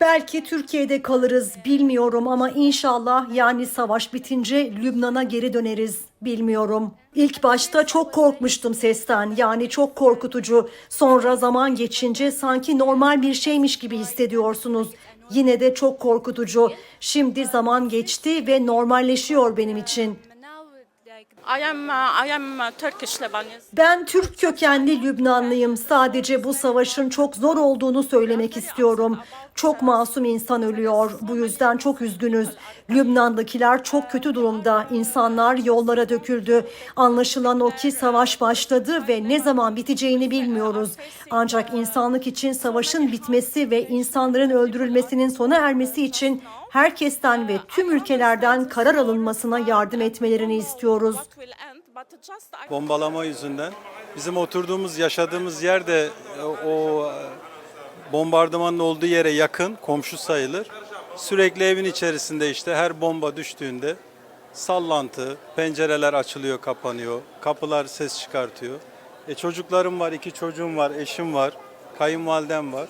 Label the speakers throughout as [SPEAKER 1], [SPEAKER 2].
[SPEAKER 1] Belki Türkiye'de kalırız bilmiyorum ama inşallah yani savaş bitince Lübnan'a geri döneriz bilmiyorum. İlk başta çok korkmuştum sesten yani çok korkutucu. Sonra zaman geçince sanki normal bir şeymiş gibi hissediyorsunuz. Yine de çok korkutucu. Şimdi zaman geçti ve normalleşiyor benim için.
[SPEAKER 2] Uh, uh.
[SPEAKER 1] Ben Türk kökenli Lübnanlıyım. Sadece bu savaşın çok zor olduğunu söylemek istiyorum. Çok masum insan ölüyor. Bu yüzden çok üzgünüz. Lübnan'dakiler çok kötü durumda. İnsanlar yollara döküldü. Anlaşılan o ki savaş başladı ve ne zaman biteceğini bilmiyoruz. Ancak insanlık için savaşın bitmesi ve insanların öldürülmesinin sona ermesi için herkesten ve tüm ülkelerden karar alınmasına yardım etmelerini istiyoruz.
[SPEAKER 3] Bombalama yüzünden bizim oturduğumuz, yaşadığımız yer de e, o e, bombardımanın olduğu yere yakın, komşu sayılır. Sürekli evin içerisinde işte her bomba düştüğünde sallantı, pencereler açılıyor, kapanıyor, kapılar ses çıkartıyor. E çocuklarım var, iki çocuğum var, eşim var, kayınvalidem var.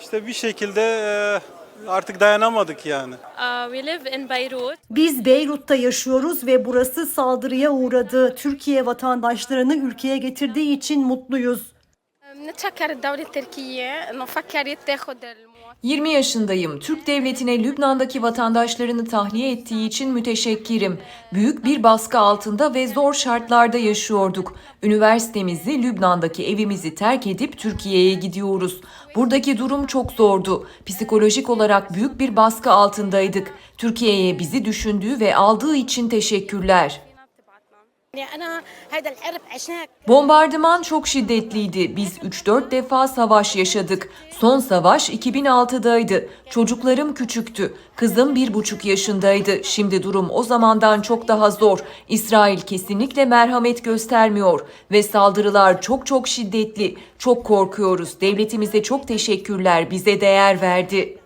[SPEAKER 3] İşte bir şekilde e, artık dayanamadık yani.
[SPEAKER 4] uh, we live in Beirut.
[SPEAKER 1] Biz Beyrut'ta yaşıyoruz ve burası saldırıya uğradı. Türkiye vatandaşlarını ülkeye getirdiği için mutluyuz.
[SPEAKER 5] 20 yaşındayım. Türk devletine Lübnan'daki vatandaşlarını tahliye ettiği için müteşekkirim. Büyük bir baskı altında ve zor şartlarda yaşıyorduk. Üniversitemizi, Lübnan'daki evimizi terk edip Türkiye'ye gidiyoruz. Buradaki durum çok zordu. Psikolojik olarak büyük bir baskı altındaydık. Türkiye'ye bizi düşündüğü ve aldığı için teşekkürler. Bombardıman çok şiddetliydi. Biz 3-4 defa savaş yaşadık. Son savaş 2006'daydı. Çocuklarım küçüktü. Kızım 1,5 yaşındaydı. Şimdi durum o zamandan çok daha zor. İsrail kesinlikle merhamet göstermiyor ve saldırılar çok çok şiddetli. Çok korkuyoruz. Devletimize çok teşekkürler. Bize değer verdi.